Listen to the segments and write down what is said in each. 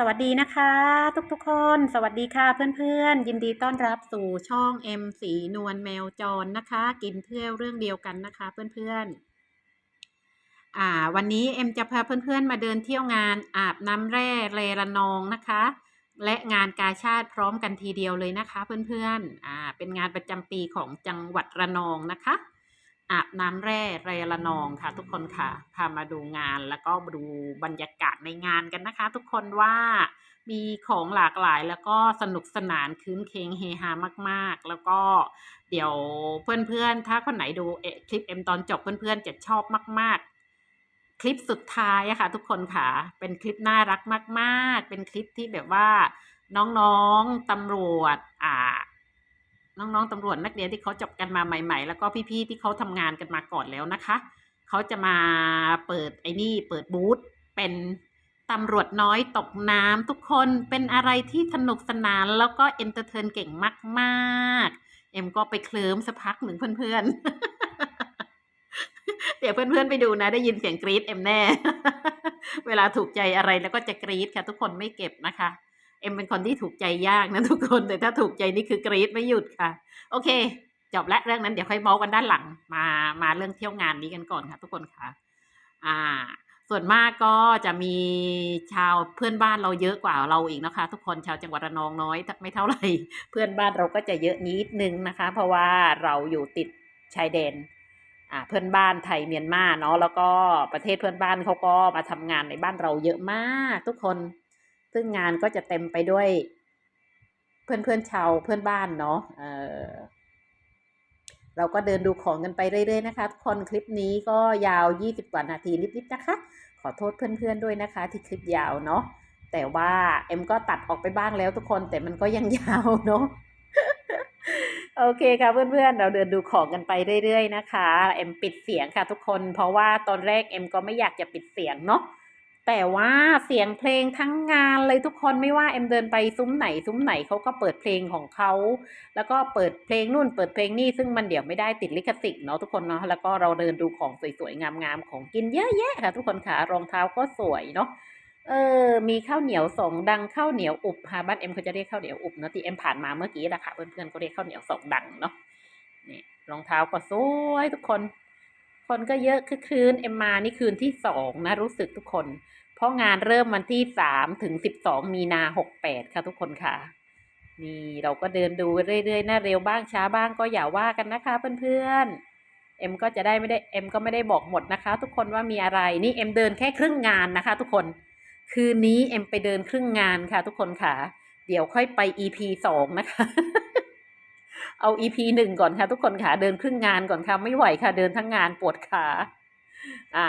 สวัสดีนะคะ ทุกๆคน สวัสดีค่ะเพื่อนๆ ยินดีต้อนรับสู่ช่อง M สีนวลแมวจรนะคะ กินเที่ยวเรื่องเดียวกันนะคะ เพื่อนๆอ่า วันนี้เอ็มจะพาเพื่อนๆมาเดินเที่ยวงานอาบน้ำแร่เรระนองนะคะ และงานกาชาติพร้อมกันทีเดียวเลยนะคะ เพื่อนๆอ่าเป็นงานประจำปีของจังหวัดระนองนะคะ อาบน้ำแร่เรละนองค่ะทุกคนค่ะพามาดูงานแล้วก็ดูบรรยากาศในงานกันนะคะ ทุกคนว่ามีของหลากหลายแล้วก็สนุกสนานคืนเคงเฮฮามาก ๆ แล้วก็เดี๋ยวเพื่อนๆ ถ้าคนไหนดูเอคลิปเอ็มตอนจบเพื่อนๆ จะชอบมาก ๆ คลิปสุดท้ายอะค่ะ ทุกคนค่ะ เป็นคลิปน่ารักมาก ๆ เป็นคลิปที่แบบว่าน้องๆตำรวจอ่า น้องๆตำรวจนักเรียนที่เขาจบกันมาใหม่ ๆ แล้วก็พี่ๆที่เขาทำงานกันมาก่อนแล้วนะคะ เขาจะมาเปิดไอ้นี่เปิดบูธเป็นตำรวจน้อยตกน้ำทุกคนเป็นอะไรที่สนุกสนานแล้วก็เอนเตอร์เทนเก่งมากๆ เอ็มก็ไปเคลิ้มสักพักหนึ่งเพื่อนๆ เดี๋ยวเพื่อนๆไปดูนะ ได้ยินเสียงกรี๊ดเอ็มแน่ เวลาถูกใจอะไรแล้วก็จะกรี๊ดค่ะ ทุกคนไม่เก็บนะคะ เอ็มเป็นคนที่ถูกใจยากนะทุกคนแต่ถ้าถูกใจนี่คือกรี๊ดไม่หยุดค่ะ โอเคจบและเรื่องนั้นเดี๋ยวค่อยเมาส์กันด้านหลังมามาเรื่องเที่ยวงานนี้กันก่อนค่ะ ทุกคนค่ะ อ่า ส่วนมากก็จะมีชาวเพื่อนบ้านเราเยอะกว่าเราอีกนะคะ ทุกคนชาวจังหวัดระนองน้อยไม่เท่าไหร่เพื่อนบ้านเราก็จะเยอะนิดนึงนะคะ เพราะว่าเราอยู่ติดชายแดนอ่าเพื่อนบ้านไทยเมียนมาเนาะแล้วก็ประเทศเพื่อนบ้านเขาก็มาทำงานในบ้านเราเยอะมาก ทุกคน ซึ่งงานก็จะเต็มไปด้วย เพื่อนเพื่อนชาวเพื่อนบ้านเนาะเออเราก็เดินดูของกันไปเรื่อยๆนะคะทุกคนคลิปนี้ก็ยาว 20 กว่านาทีนิดๆนะคะ ขอโทษเพื่อนๆด้วยนะคะ ที่คลิปยาวเนาะแต่ว่าเอ็มก็ตัดออกไปบ้างแล้วทุกคนแต่มันก็ยังยาวเนาะโอเคค่ะเพื่อนๆ เราเดินดูของกันไปเรื่อยๆนะคะ เอ็มปิดเสียงค่ะทุกคน เพราะว่าตอนแรกเอ็มก็ไม่อยากจะปิดเสียงเนาะ แต่ว่าเสียงเพลงทั้งงานเลยทุกคนไม่ว่าเอ็มเดินไปซุ้มไหนซุ้มไหนเขาก็เปิดเพลงของเขาแล้วก็เปิดเพลงนู่นเปิดเพลงนี่ซึ่งมันเดี๋ยวไม่ได้ติดลิขสิทธิ์เนาะทุกคนเนาะแล้วก็เราเดินดูของสวยๆงามๆของกินเยอะแยะค่ะทุกคนค่ะรองเท้าก็สวยเนาะเออ มีข้าวเหนียวสองดังข้าวเหนียวอุบค่ะบ้านเอ็มเขาจะเรียกข้าวเหนียวอุบเนาะที่เอ็มผ่านมาเมื่อกี้แหละค่ะเพื่อนๆก็เรียกข้าวเหนียวสองดังเนาะนี่รองเท้าก็สวยทุกคน คนก็เยอะคือคืนเอ็มมานี่คืนที่สองนะรู้สึกทุกคน เพราะงานเริ่มวันที่สามถึงสิบสองมีนาหกแปดค่ะทุกคนค่ะ นี่เราก็เดินดูเรื่อยๆนะเร็วบ้างช้าบ้างก็อย่าว่ากันนะคะเพื่อนๆเอ็มก็จะได้ไม่ได้เอ็มก็ไม่ได้บอกหมดนะคะ ทุกคนว่ามีอะไรนี่เอ็มเดินแค่ครึ่งงานนะคะ ทุกคน คืนนี้เอ็มไปเดินครึ่งงานค่ะ ทุกคนค่ะ เดี๋ยวค่อยไป EP สองนะคะเอา EP หนึ่งก่อนค่ะ ทุกคนค่ะเดินครึ่งงานก่อนค่ะ ไม่ไหวค่ะ เดินทั้งงานปวดขา อ่า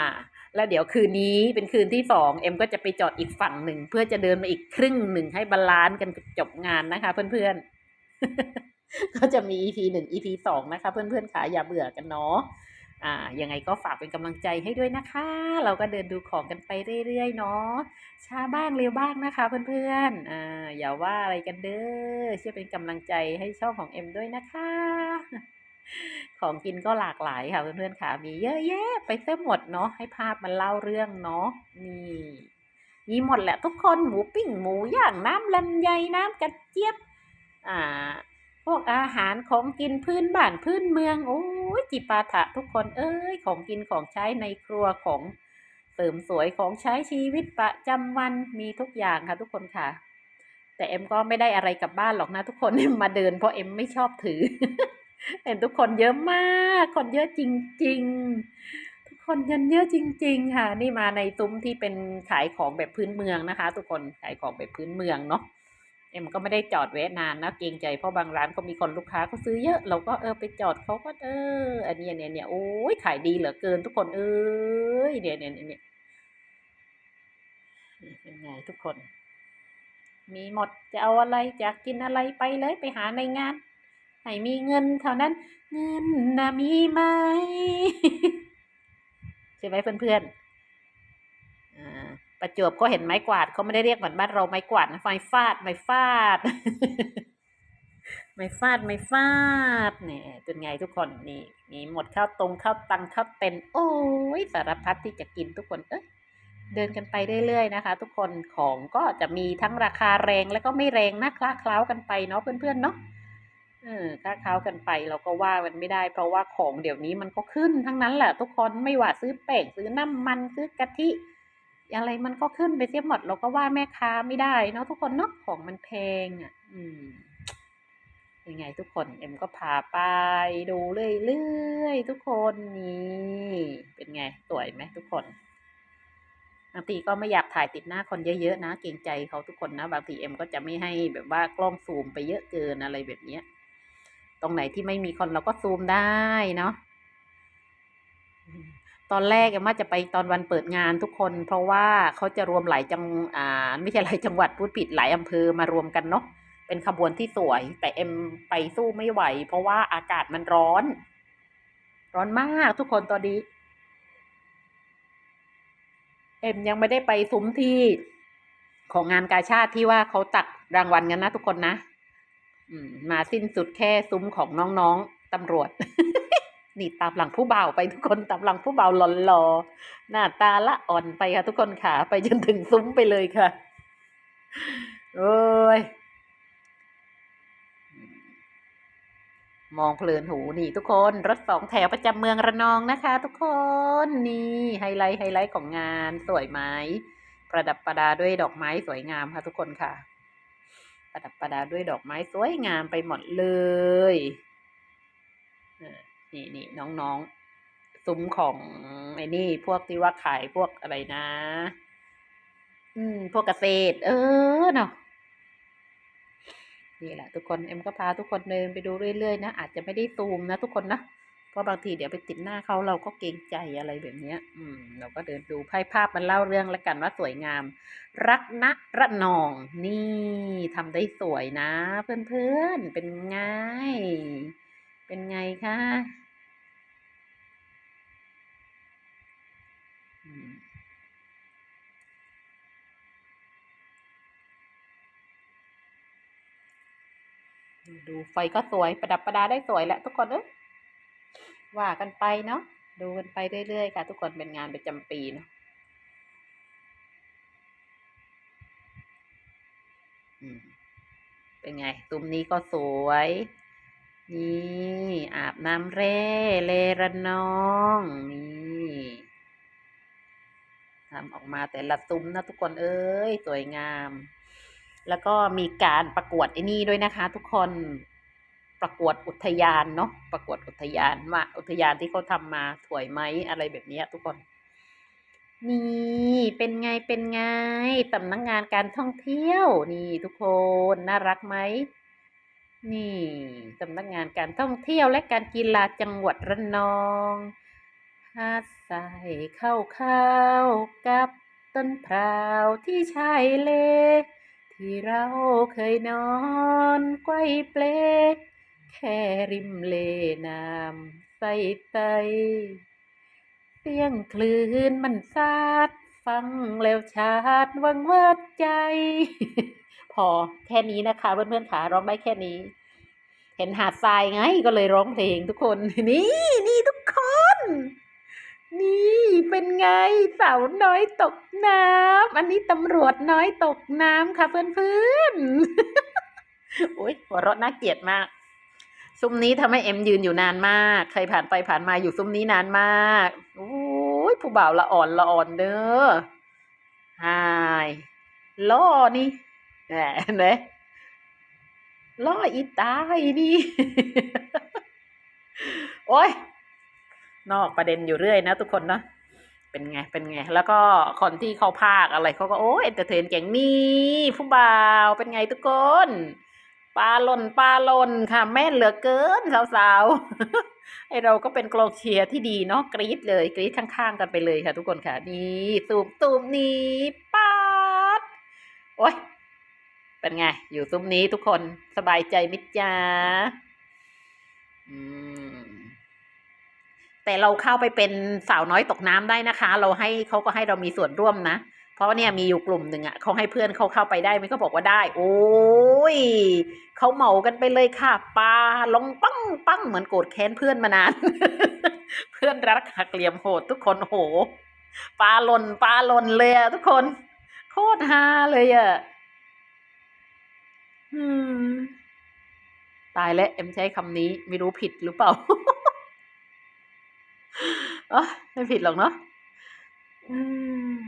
แล้วเดี๋ยวคืนนี้เป็นคืนที่สองเอ็มก็จะไปจอดอีกฝั่งหนึ่ง เพื่อจะเดินมาอีกครึ่งหนึ่งให้บาลานซ์กันจบงานนะคะ เพื่อนๆ ก็จะมี EP หนึ่ง EP สองนะคะ เพื่อนๆค่ะอย่าเบื่อกันเนาะอ่ายังไงก็ฝากเป็นกำลังใจให้ด้วยนะคะ เราก็เดินดูของกันไปเรื่อยๆเนาะช้าบ้างเร็วบ้างนะคะ เพื่อนๆอ่าอย่าว่าอะไรกันเด้อช่วยเป็นกำลังใจให้ช่องของเอ็มด้วยนะคะ ของกินก็หลากหลายค่ะเพื่อนๆค่ะ มีเยอะแยะไปเสียหมดเนาะให้ภาพมันเล่าเรื่องเนาะนี่มีหมดแหละทุกคนหมูปิ้งหมูย่างน้ำลำไยน้ำกระเจี๊ยบ อ่า พวกอาหารของกินพื้นบ้านพื้นเมืองโอ้ยจิปาถะทุกคนเอ้ยของกินของใช้ในครัวของเสริมสวยของใช้ชีวิตประจำวันมีทุกอย่างค่ะทุกคนค่ะ แต่เอ็มก็ไม่ได้อะไรกลับบ้านหรอกนะทุกคนมาเดินเพราะเอ็มไม่ชอบถือ เห็นทุกคนเยอะมาก คนเยอะจริง ๆ ทุกคนเงินเยอะจริง ๆ ค่ะ นี่มาในซุ้มที่เป็นขายของแบบพื้นเมืองนะคะ ทุกคนขายของแบบพื้นเมืองเนาะเอ็มก็ไม่ได้จอดแวะนานนะเกรงใจเพราะบางร้านก็มีคนลูกค้าเขาซื้อเยอะเราก็เออไปจอดเขาก็เออ อันนี้เนี่ยเนี่ยโอ้ยขายดีเหลือเกินทุกคนเอ้ยเนี่ยเนี่ยเนี่ยเป็นไงทุกคน มีหมดจะเอาอะไรจะกินอะไรไปเลยไปหาในงาน ให้มีเงินเท่านั้น เงินนะมีไหมใช่ไหมเพื่อนๆอ่าประจวบก็เห็นไม้กวาดเขาไม่ได้เรียกเหมือนบ้านเราไม้กวาดนะไม้ฟาดไม้ฟาด ไม้ฟาดไม้ฟาดเนี่ยเป็นไงทุกคนนี่มีหมดข้าวตรงข้าวตังข้าวเต็นโอ้ยสารพัดที่จะกินทุกคนเอ้ยเดินกันไปเรื่อยๆนะคะ ทุกคนของก็จะมีทั้งราคาแรงแล้วก็ไม่แรงนะคละเคล้ากันไปเนาะเพื่อนๆเนาะ เออคละเค้ากันไปเราก็ว่ามันไม่ได้ เพราะว่าของเดี๋ยวนี้มันก็ขึ้นทั้งนั้นแหละทุกคนไม่ว่าซื้อแป้งซื้อน้ำมันซื้อกะทิอะไรมันก็ขึ้นไปเสียหมดเราก็ว่าแม่ค้าไม่ได้เนาะทุกคนเนาะของมันแพงอะ อืมยังไงทุกคนเอ็มก็พาไปดูเรื่อยๆทุกคนนี่เป็นไงสวยไหมทุกคนบางทีก็ไม่อยากถ่ายติดหน้าคนเยอะๆนะ เกรงใจเขาทุกคนนะบางทีเอ็มก็จะไม่ให้แบบว่ากล้องซูมไปเยอะเกินอะไรแบบเนี้ย ตรงไหนที่ไม่มีคนเราก็ซูมได้เนาะอืมตอนแรกเอ็มว่าจะไปตอนวันเปิดงานทุกคน เพราะว่าเขาจะรวมหลายจังอ่าไม่ใช่หลายจังหวัดพูดผิดหลายอำเภอมารวมกันเนาะเป็นขบวนที่สวย แต่เอ็มไปสู้ไม่ไหว เพราะว่าอากาศมันร้อน ร้อนมากทุกคนตอนนี้ เอ็มยังไม่ได้ไปซุ้มที่ของงานกาชาติที่ว่าเขาตักรางวัลกันนะทุกคนนะอื มาสิ้นสุดแค่ซุ้มของน้องๆตำรวจ นี่ตามหลังผู้เบาไปทุกคนตามหลังผู้เบาวหล่อๆหน้าตาละอ่อนไปค่ะทุกคนค่ะ ไปจนถึงซุ้มไปเลยค่ะ โอ้ย มองเพลินหูนี่ทุกคน รถสองแถวประจำเมืองระนองนะคะ ทุกคนนี่ไฮไลท์ไฮไลท์ของงานสวยไหมประดับประดาด้วยดอกไม้สวยงามค่ะทุกคนค่ะ ประดับประดาด้วยดอกไม้สวยงามไปหมดเลยเออนี่นี่น้องๆซุ้มของไอ้นี่ พวกที่ว่าขายพวกอะไรนะ อืม พวกเกษตร เออเนาะนี่แหละทุกคนเอ็มก็พาทุกคนเดินไปดูเรื่อยๆนะอาจจะไม่ได้ซูมนะทุกคนนะ เพราะบางทีเดี๋ยวไปติดหน้าเขาเราก็เกรงใจอะไรแบบเนี้ย อืม เราก็เดินดูไพ่ภาพมันเล่าเรื่องแล้วกันว่าสวยงาม รักนะระนอง นี่ทำได้สวยนะ เพื่อนๆ เป็นไง เป็นไงคะดูไฟก็สวยประดับประดาได้สวยแหละทุกคนเอ้ย ว่ากันไปเนาะดูกันไปเรื่อยๆค่ะ ทุกคนเป็นงานประจำปีเนาะเป็นไงซุ้มนี้ก็สวย นี่อาบน้ำแร่เลระนองนี่ทำออกมาแต่ละซุ้มนะทุกคนเอ้ย สวยงาม แล้วก็มีการประกวดไอ้นี่ด้วยนะคะ ทุกคน ประกวดอุทยานเนาะประกวดอุทยานว่าอุทยานที่เขาทำมาสวยไหมอะไรแบบนี้ทุกคน นี่เป็นไงเป็นไงสำนักงานการท่องเที่ยว นี่ทุกคนน่ารักไหมนี่สำนักงานการท่องเที่ยวและการกีฬาจังหวัดระนองหาดทรายเข้าเข้ากับต้นพร้าวที่ชายเล ที่เราเคยนอนไกวเปล แค่ริมเลน้ำใสใสเสียงคลื่นมันซาด ฟังแล้วชาดวังเวิดใจ พอแค่นี้นะคะเพื่อนๆขาร้องได้แค่นี้ เห็นหาดทรายไงก็เลยร้องเพลงทุกคน นี่นี่ทุกคน นี่เป็นไงสาวน้อยตกน้ำอันนี้ตำรวจน้อยตกน้ำค่ะเพื่อนๆโอ้ยหัวเราะน่าเกลียดมาก ซุ้มนี้ทำให้เอ็มยืนอยู่นานมาก ใครผ่านไปผ่านมาอยู่ซุ้มนี้นานมากโอ้ยผู้บ่าวละอ่อนละอ่อนเด้อฮายล่อนี่แหมเนไหมล่ออีตายนี่โอ้ยนอกประเด็นอยู่เรื่อยนะทุกคนนะเป็นไง เป็นไง แล้วก็คนที่เขาพากอะไรเขาก็โอ้เอนเตอร์เทนเก่งนี่ผู้บ่าว เป็นไงทุกคน ปลาหล่นปลาหล่นค่ะ แม่นเหลือเกินสาวๆไอเราก็เป็นกลองเชียร์ที่ดีเนาะกรี๊ดเลยกรี๊ดข้างๆกันไปเลยค่ะ ทุกคนค่ะ นี่ตูมตูมนี่ป๊าดโอ้ยเป็นไง อยู่ซุ้มนี้ทุกคนสบายใจมิดจ้าแต่เราเข้าไปเป็นสาวน้อยตกน้ำได้นะคะ เราให้เขาก็ให้เรามีส่วนร่วมนะ เพราะเนี่ยมีอยู่กลุ่มหนึ่งอะเขาให้เพื่อนเขาเข้าไปได้ไมันก็บอกว่าได้ โอ้ยเขาเหมากันไปเลยค่ะปลาลงปั้งปั้งเหมือนโกรธแค้นเพื่อนมานาน เพื่อนรักหักเหลี่ยมโหดทุกคนโอ้โหปลาหล่นปลาหล่นเลยอะทุกคน โคตรฮาเลยอะอืมตายแล้วเอ็มใช้คำนี้ไม่รู้ผิดหรือเปล่าเอไม่ผิดหรอกเนาะอืม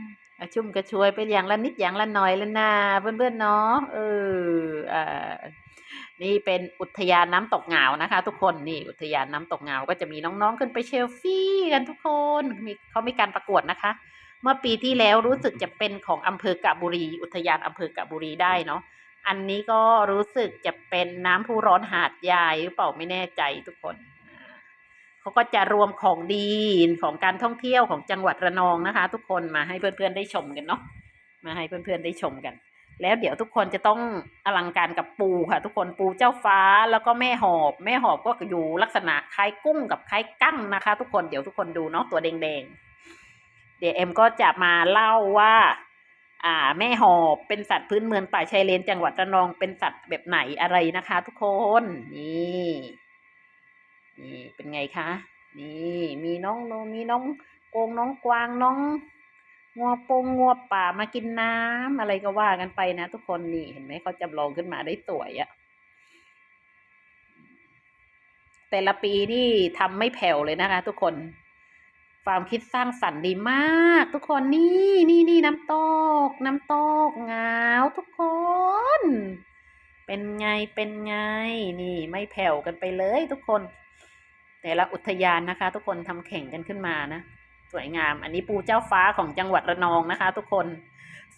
ชุ่มกระชวยไปอย่างละนิดอย่างละหน่อยล้วนะเพื่อนๆเนาะเอออ่านี่เป็นอุทยานน้ำตกเหงานะคะ ทุกคนนี่อุทยานน้ำตกเหงาก็จะมีน้องๆขึ้นไปเชลฟี่กันทุกคนมีเขามีการประกวดนะคะ เมื่อปีที่แล้วรู้สึกจะเป็นของอำเภอกะบุรี อุทยานอำเภอกะบุรีได้เนาะอันนี้ก็รู้สึกจะเป็นน้ำพุร้อนหาดใหญ่หรือเปล่าไม่แน่ใจทุกคน เขาก็จะรวมของดีของการท่องเที่ยวของจังหวัดระนองนะคะ ทุกคนมาให้เพื่อนๆได้ชมกันเนาะมาให้เพื่อนๆได้ชมกัน แล้วเดี๋ยวทุกคนจะต้องอลังการกับปูค่ะ ทุกคนปูเจ้าฟ้าแล้วก็แม่หอบ แม่หอบก็อยู่ลักษณะคล้ายกุ้งกับคล้ายกั้งนะคะ ทุกคนเดี๋ยวทุกคนดูเนาะตัวแดงๆเดี๋ยวเอ็มก็จะมาเล่าว่าอ่าแม่หอบเป็นสัตว์พื้นเมืองป่าชายเลนจังหวัดระนองเป็นสัตว์แบบไหนอะไรนะคะ ทุกคนนี่ นี่เป็นไงคะ นี่มีน้องโนมีน้องโกงน้องกวางน้องงัวปงงัวป่ามากินน้ำอะไรก็ว่ากันไปนะทุกคนนี่เห็นไหมเขาจำลองขึ้นมาได้สวยอะแต่ละปีนี่ทำไม่แผ่วเลยนะคะ ทุกคนความคิดสร้างสรรค์ดีมาก ทุกคนนี่นี่นี่น้ำตก น้ำตกงาวทุกคน เป็นไงเป็นไง นี่ไม่แผ่วกันไปเลยทุกคน แต่ละอุทยานนะคะ ทุกคนทำแข่งกันขึ้นมานะ สวยงาม อันนี้ปูเจ้าฟ้าของจังหวัดระนองนะคะ ทุกคน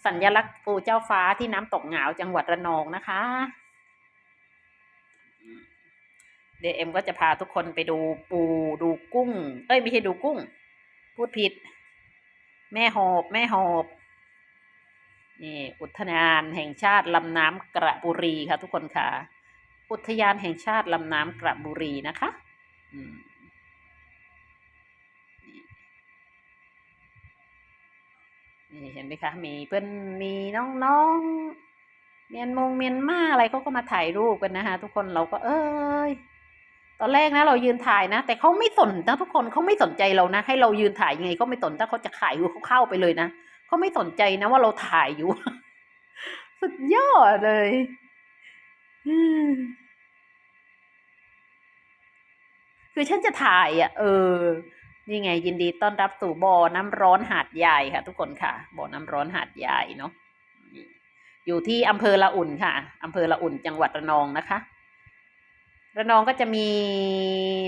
สัญลักษณ์ปูเจ้าฟ้าที่น้ำตกเหงาจังหวัดระนองนะคะ เดี๋ยวเอ็มก็จะพาทุกคนไปดูปูดูกุ้ง เอ้ยไม่ใช่ดูกุ้ง พูดผิด แม่หอบ แม่หอบนี่อุทยานแห่งชาติลำน้ำกระบุรีค่ะ ทุกคนค่ะ อุทยานแห่งชาติลำน้ำกระบุรีนะคะ นี่เห็นไหมคะ มีเพื่อนมีน้องๆ เมียนมงเมียนมาอะไรเขาก็มาถ่ายรูปกันนะคะทุกคนเราก็เอ้ย ตอนแรกนะ เรายืนถ่ายนะ แต่เขาไม่สนนะทุกคนเขาไม่สนใจเรานะ ให้เรายืนถ่ายยังไงเขาไม่สนถ้าเขาจะขายอยู่เขาเข้าไปเลยนะเขาไม่สนใจนะว่าเราถ่ายอยู่ สุดยอดเลย อืม คือฉันจะถ่ายอะ เออ นี่ไง ยินดีต้อนรับสู่บ่อน้ำร้อนหาดใหญ่ค่ะ ทุกคนค่ะบ่อน้ำร้อนหาดใหญ่เนาะอยู่ที่อำเภอละอุ่นค่ะอำเภอละอุ่นจังหวัดระนองนะคะ ระนองก็จะมี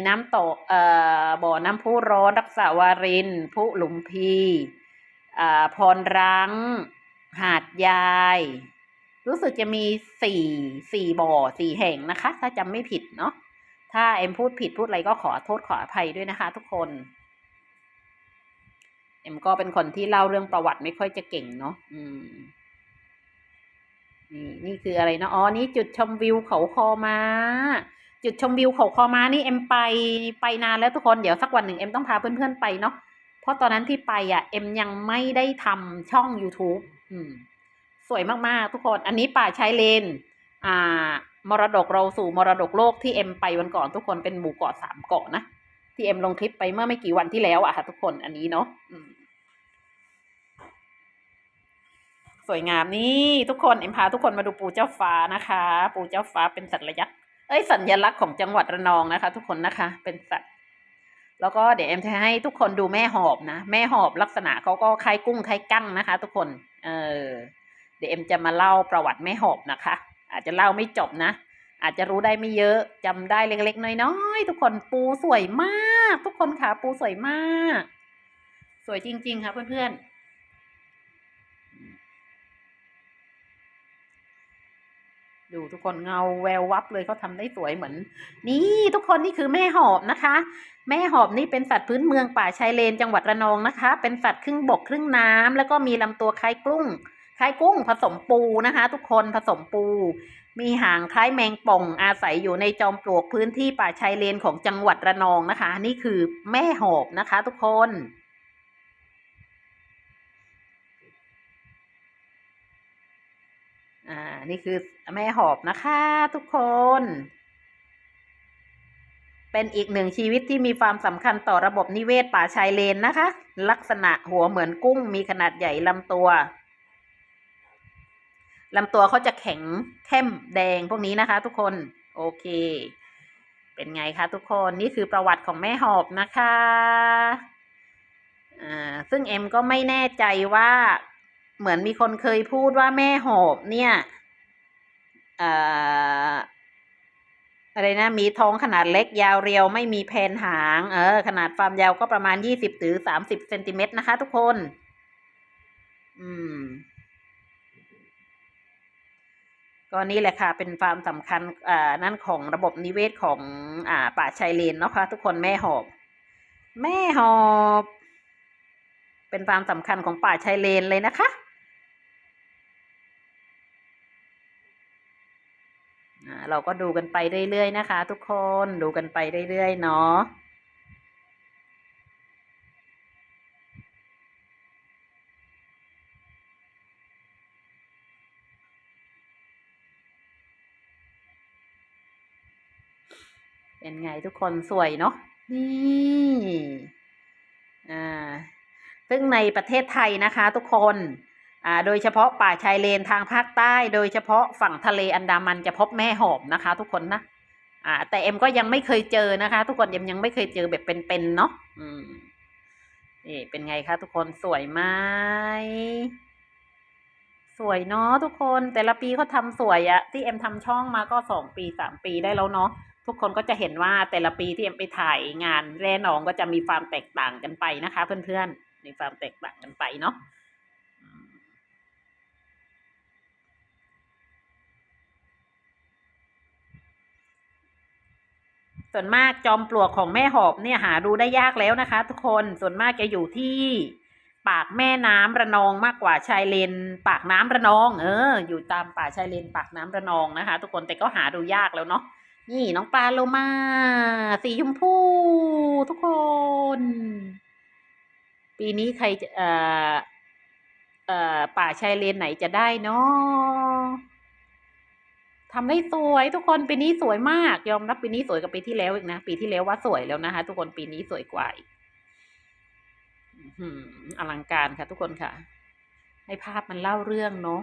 น้ำตกเอ่อบ่อน้ำพุร้อนรักษาวารินพุหลุมพีอ่าพรรังหาดยาย รู้สึกจะมีสี่สี่บ่อสี่แห่งนะคะ ถ้าจำไม่ผิดเนาะ ถ้าเอ็มพูดผิดพูดอะไรก็ขอโทษขออภัยด้วยนะคะ ทุกคน เอ็มก็เป็นคนที่เล่าเรื่องประวัติไม่ค่อยจะเก่งเนาะอืม นี่นี่คืออะไรนะอ๋อนี่จุดชมวิวเขาคอมา จุดชมวิวเขาคอมานี่เอ็มไปไปนานแล้วทุกคนเดี๋ยวสักวันหนึ่งเอ็มต้องพาเพื่อนๆไปเนาะเพราะตอนนั้นที่ไปอะ เอ็มยังไม่ได้ทำช่อง YouTube อืม สวยมากๆ ทุกคน อันนี้ป่าชายเลน อ่ามรดกเราสู่มรดกโลกที่เอ็มไปวันก่อนทุกคนเป็นหมู่เกาะสามเกาะนะที่เอ็มลงคลิปไปเมื่อไม่กี่วันที่แล้วอะค่ะ ทุกคนอันนี้เนาะสวยงามนี่ทุกคนเอ็มพาทุกคนมาดูปูเจ้าฟ้านะคะ ปูเจ้าฟ้าเป็นสัตว์ระยักษ์เอ้ยสัญลักษณ์ของจังหวัดระนองนะคะ ทุกคนนะคะ เป็นสัตว์แล้วก็เดี๋ยวเอ็มจะให้ทุกคนดูแม่หอบนะแม่หอบลักษณะเขาก็คล้ายกุ้งคล้ายกั้งนะคะ ทุกคน เออเดี๋ยวเอ็มจะมาเล่าประวัติแม่หอบนะคะ อาจจะเล่าไม่จบนะ อาจจะรู้ได้ไม่เยอะจำได้เล็กๆน้อยๆทุกคนปูสวยมาก ทุกคนค่ะปูสวยมาก สวยจริง ๆค่ะเพื่อนๆดูทุกคนเงาแวววับเลยเขาทำได้สวยเหมือน นี่ทุกคนนี่คือแม่หอบนะคะ แม่หอบนี่เป็นสัตว์พื้นเมืองป่าชายเลนจังหวัดระนองนะคะ เป็นสัตว์ครึ่งบกครึ่งน้ำแล้วก็มีลำตัวคล้ายกุ้ง คล้ายกุ้งผสมปูนะคะ ทุกคนผสมปู มีหางคล้ายแมงป่องอาศัยอยู่ในจอมปลวกพื้นที่ป่าชายเลนของจังหวัดระนองนะคะ นี่คือแม่หอบนะคะ ทุกคนอ่านี่คือแม่หอบนะคะ ทุกคน เป็นอีกหนึ่งชีวิตที่มีความสำคัญต่อระบบนิเวศป่าชายเลนนะคะ ลักษณะหัวเหมือนกุ้งมีขนาดใหญ่ลำตัว ลำตัวเขาจะแข็งเข้มแดงพวกนี้นะคะ ทุกคนโอเค เป็นไงคะทุกคนนี่คือประวัติของแม่หอบนะคะอ่าซึ่งเอ็มก็ไม่แน่ใจว่าเหมือนมีคนเคยพูดว่าแม่หอบเนี่ยอ่าอะไรนะมีท้องขนาดเล็กยาวเรียวไม่มีแผนหาง เออ ขนาดความยาวก็ประมาณยี่สิบหรือสามสิบเซนติเมตรนะคะ ทุกคน อืม ก็นี่แหละค่ะเป็นความสำคัญอ่านั่นของระบบนิเวศของอ่าป่าชายเลนเนาะค่ะทุกคนแม่หอบ แม่หอบ เป็นความสำคัญของป่าชายเลนเลยนะคะอ่าเราก็ดูกันไปเรื่อยๆนะคะ ทุกคนดูกันไปเรื่อยๆเนาะ เป็นไงทุกคนสวยเนาะนี่อ่าซึ่งในประเทศไทยนะคะ ทุกคนอ่าโดยเฉพาะป่าชายเลนทางภาคใต้ โดยเฉพาะฝั่งทะเลอันดามันจะพบแม่หอมนะคะ ทุกคนนะอ่า แต่เอ็มก็ยังไม่เคยเจอนะคะ ทุกคนเอ็มยังไม่เคยเจอแบบเป็นๆเนาะอืมนี่เป็นไงคะทุกคนสวยไหมสวยเนาะทุกคนแต่ละปีเขาทำสวยอะที่เอ็มทำช่องมาก็สองปีสามปีได้แล้วเนาะ ทุกคนก็จะเห็นว่าแต่ละปีที่เอ็มไปถ่ายงานแร่นองก็จะมีความแตกต่างกันไปนะคะ เพื่อนๆมีความแตกต่างกันไปเนาะส่วนมากจอมปลวกของแม่หอบเนี่ยหาดูได้ยากแล้วนะคะ ทุกคนส่วนมากจะอยู่ที่ปากแม่น้ำระนองมากกว่าชายเลน ปากน้ำระนอง เออ อยู่ตามป่าชายเลน ปากน้ำระนองนะคะ ทุกคนแต่ก็หาดูยากแล้วเนาะ นี่น้องปลาโลมา สีชมพูทุกคน ปีนี้ใครจะเอ่อเอ่อป่าชายเลนไหนจะได้เนาะทำได้สวยทุกคนปีนี้สวยมาก ยอมรับปีนี้สวยกว่าปีที่แล้วอีกนะ ปีที่แล้วว่าสวยแล้วนะคะ ทุกคนปีนี้สวยกว่าอีกอลังการค่ะ ทุกคนค่ะ ให้ภาพมันเล่าเรื่องเนาะ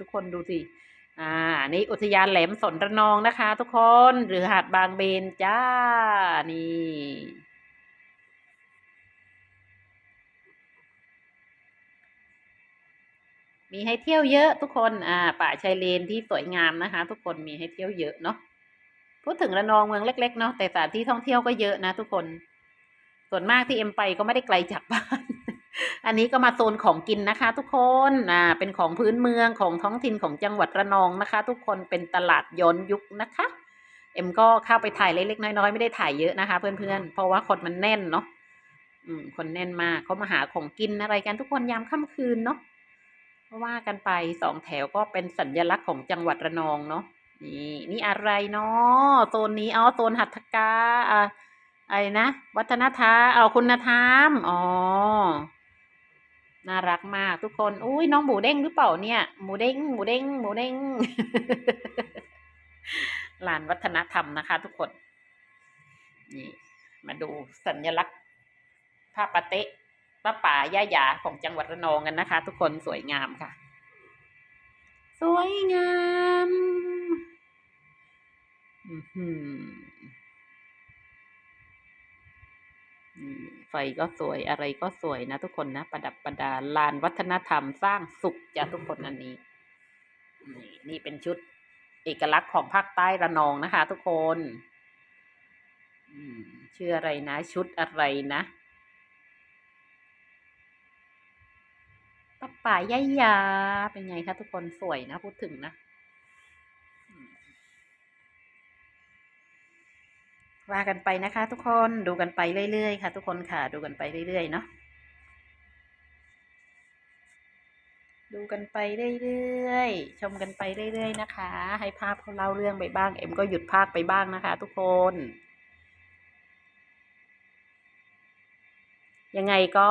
ทุกคนดูสิ อ่านี่อุทยานแหลมสนระนองนะคะ ทุกคนหรือหาดบางเบนจ้านี่มีให้เที่ยวเยอะทุกคน อ่า ป่าชายเลนที่สวยงามนะคะ ทุกคนมีให้เที่ยวเยอะเนาะ พูดถึงระนองเมืองเล็ก ๆ เนาะ แต่สถานที่ท่องเที่ยวก็เยอะนะทุกคน ส่วนมากที่เอ็มไปก็ไม่ได้ไกลจากบ้าน อันนี้ก็มาโซนของกินนะคะ ทุกคนอ่าเป็นของพื้นเมืองของท้องถิ่นของจังหวัดระนองนะคะ ทุกคนเป็นตลาดย้อนยุคนะคะ เอ็มก็เข้าไปถ่ายเล็กๆน้อยๆไม่ได้ถ่ายเยอะนะคะ เพื่อนๆเพราะว่าคนมันแน่นเนาะอืม คนแน่นมากเขามาหาของกินอะไรกันทุกคนยามค่ำคืนเนาะก็ว่ากันไปสองแถวก็เป็นสัญลักษณ์ของจังหวัดระนองเนาะนี่นี่อะไรเนาะโซนนี้อ๋อโซนหัตถกาอ่าอะไรนะวัฒนธรรมเอาคุณธรรมอ๋อ น่ารักมากทุกคน อุ้ยน้องหมูเด้งหรือเปล่าเนี่ย หมูเด้ง หมูเด้ง หมูเด้ง ลานวัฒนธรรมนะคะ ทุกคน นี่ มาดูสัญลักษณ์ผ้าปะเตะป้าป่าย่าหยาของจังหวัดระนองกันนะคะ ทุกคนสวยงามค่ะ สวยงาม อือหือนี่ ไฟก็สวยอะไรก็สวยนะทุกคนนะ ประดับประดาลานวัฒนธรรมสร้างสุขจ้ะทุกคนอันนี้นี่เป็นชุดเอกลักษณ์ของภาคใต้ระนองนะคะ ทุกคนชื่ออะไรนะ ชุดอะไรนะป้าป่ายายาเป็นไงคะทุกคนสวยนะ พูดถึงนะอืม ว่ากันไปนะคะ ทุกคนดูกันไปเรื่อยๆค่ะ ทุกคนค่ะดูกันไปเรื่อยๆเนาะดูกันไปเรื่อยๆชมกันไปเรื่อยๆนะคะ ให้ภาพเขาเล่าเรื่องไปบ้าง เอ็มก็หยุดภาคไปบ้างนะคะ ทุกคน ยังไงก็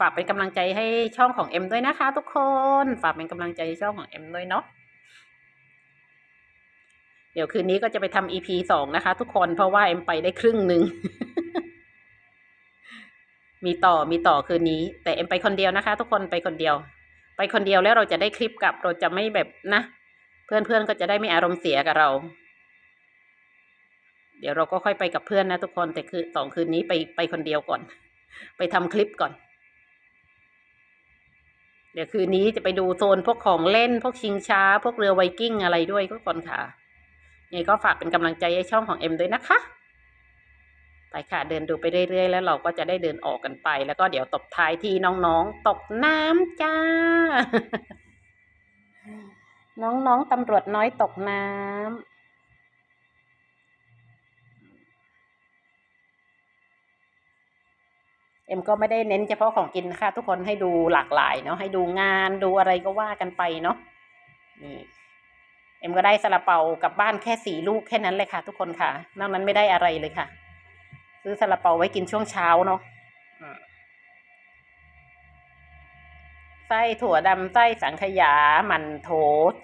ฝากเป็นกำลังใจให้ช่องของเอ็มด้วยนะคะ ทุกคน ฝากเป็นกำลังใจให้ช่องของเอ็มด้วยเนาะ เดี๋ยวคืนนี้ก็จะไปทำ EP สองนะคะ ทุกคนเพราะว่าเอ็มไปได้ครึ่งหนึ่ง มีต่อมีต่อคืนนี้ แต่เอ็มไปคนเดียวนะคะ ทุกคนไปคนเดียว ไปคนเดียวแล้วเราจะได้คลิปกลับเราจะไม่แบบนะเพื่อนเพื่อนๆก็จะได้ไม่อารมณ์เสียกับเรา เดี๋ยวเราก็ค่อยไปกับเพื่อนนะทุกคนแต่คือสองคืนนี้ไปไปคนเดียวก่อน ไปทำคลิปก่อนเดี๋ยวคืนนี้จะไปดูโซนพวกของเล่น พวกชิงช้า พวกเรือไวกิ้งอะไรด้วยทุกคนค่ะ ยังไงก็ฝากเป็นกำลังใจให้ช่องของเอ็มด้วยนะคะ ไปค่ะเดินดูไปเรื่อยๆ แล้วเราก็จะได้เดินออกกันไป แล้วก็เดี๋ยวตบท้ายที่น้องๆ ตกน้ำจ้า น้องๆตำรวจน้อยตกน้ำเอ็มก็ไม่ได้เน้นเฉพาะของกินนะคะ ทุกคนให้ดูหลากหลายเนาะให้ดูงานดูอะไรก็ว่ากันไปเนาะนี่ เอ็มก็ได้ซาลาเปากลับบ้านแค่สี่ลูกแค่นั้นเลยค่ะ ทุกคนค่ะ นอกนั้นไม่ได้อะไรเลยค่ะ ซื้อซาลาเปาไว้กินช่วงเช้าเนาะอืมไส้ถั่วดำไส้สังขยาหมันโถ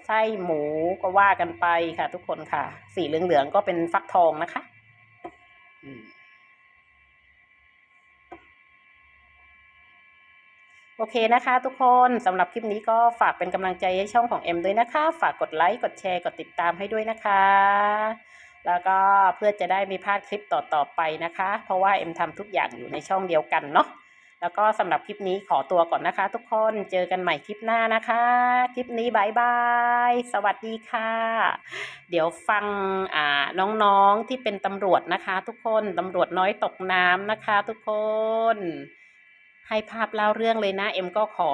ไส้หมูก็ว่ากันไปค่ะ ทุกคนค่ะ สีเหลืองๆก็เป็นฟักทองนะคะ อืม โอเคนะคะทุกคนสำหรับคลิปนี้ก็ฝากเป็นกำลังใจให้ช่องของเอ็มด้วยนะคะ ฝากกดไลค์ กดแชร์ กดติดตามให้ด้วยนะคะ แล้วก็เพื่อจะได้ไม่พลาดคลิปต่อๆไปนะคะ เพราะว่าเอ็มทำทุกอย่างอยู่ในช่องเดียวกันเนาะแล้วก็สำหรับคลิปนี้ขอตัวก่อนนะคะ ทุกคนเจอกันใหม่คลิปหน้านะคะ คลิปนี้บายบาย สวัสดีค่ะ เดี๋ยวฟังอ่าน้องๆที่เป็นตำรวจนะคะ ทุกคนตำรวจน้อยตกน้ำนะคะ ทุกคน ให้ภาพเล่าเรื่องเลยนะ เอ็มก็ขอ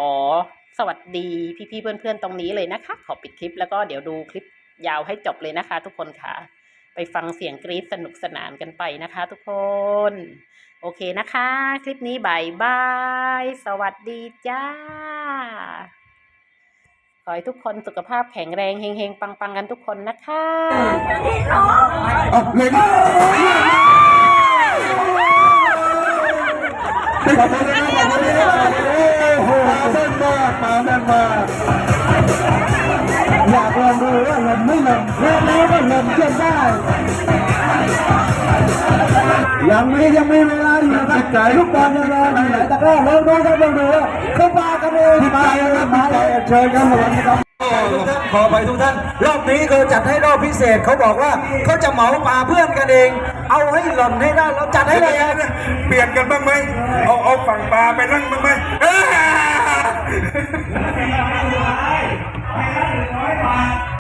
สวัสดีพี่ๆเพื่อนๆตรงนี้เลยนะคะ ขอปิดคลิปแล้วก็เดี๋ยวดูคลิปยาวให้จบเลยนะคะ ทุกคนค่ะ ไปฟังเสียงกรี๊ดสนุกสนานกันไปนะคะ ทุกคน โอเคนะคะ คลิปนี้บายบาย สวัสดีจ้า ขอให้ทุกคนสุขภาพแข็งแรงเฮงๆ ปังๆ กันทุกคนนะคะเอาเลยดิขอบคุณนะครับขอบคุณ มากมาแน่นมาอยากลองดูว่าลมไม่ลมเริ่มแล้วก็ลมเชื่อมได้ ยังไม่ยังไม่เวลาอยู่นะใจลูกบอลยังรออยู่ไหนแต่ก็ลองดูครับลองดูว่าเขามากันเองมาครับมาเชิญครับผมนะครับทุกท่านขอไปทุกท่าน รอบนี้เขาจัดให้รอบพิเศษเขาบอกว่าเขาจะเหมาปลาเพื่อนกันเอง เอาให้หล่นให้ได้เราจัดให้เลยเปลี่ยนกันบ้างไหมเอาเอาฝั่งปลาไปนั่งบ้างไหม เอ้ย